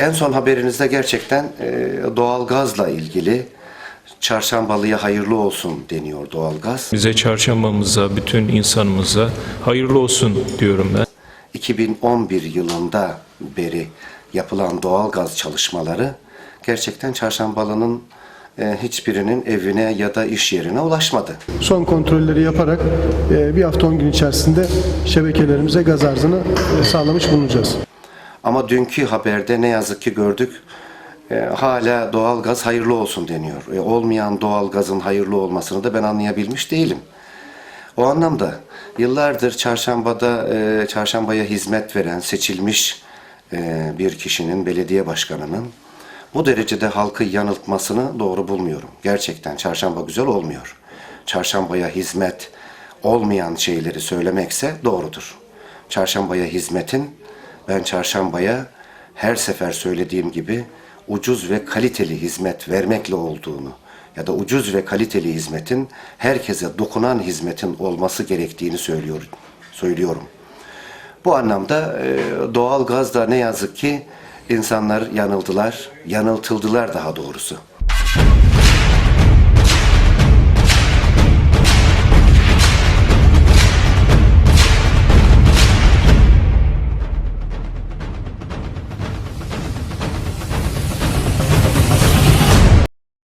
En son haberinizde gerçekten e, doğalgazla ilgili çarşambalıya hayırlı olsun deniyor doğalgaz. Bize çarşambamıza, bütün insanımıza hayırlı olsun diyorum ben. 2011 yılında beri yapılan doğalgaz çalışmaları gerçekten çarşambalının e, hiçbirinin evine ya da iş yerine ulaşmadı. Son kontrolleri yaparak e, bir hafta 10 gün içerisinde şebekelerimize gaz arzını sağlamış bulunacağız. Ama dünkü haberde ne yazık ki gördük e, hala doğalgaz hayırlı olsun deniyor. E, olmayan doğalgazın hayırlı olmasını da ben anlayabilmiş değilim. O anlamda yıllardır çarşambada e, çarşambaya hizmet veren seçilmiş e, bir kişinin belediye başkanının bu derecede halkı yanıltmasını doğru bulmuyorum. Gerçekten çarşamba güzel olmuyor. Çarşambaya hizmet olmayan şeyleri söylemekse doğrudur. Çarşambaya hizmetin ben çarşambaya her sefer söylediğim gibi ucuz ve kaliteli hizmet vermekle olduğunu ya da ucuz ve kaliteli hizmetin herkese dokunan hizmetin olması gerektiğini söylüyor, söylüyorum. Bu anlamda e, doğal gazda ne yazık ki insanlar yanıldılar, yanıltıldılar daha doğrusu.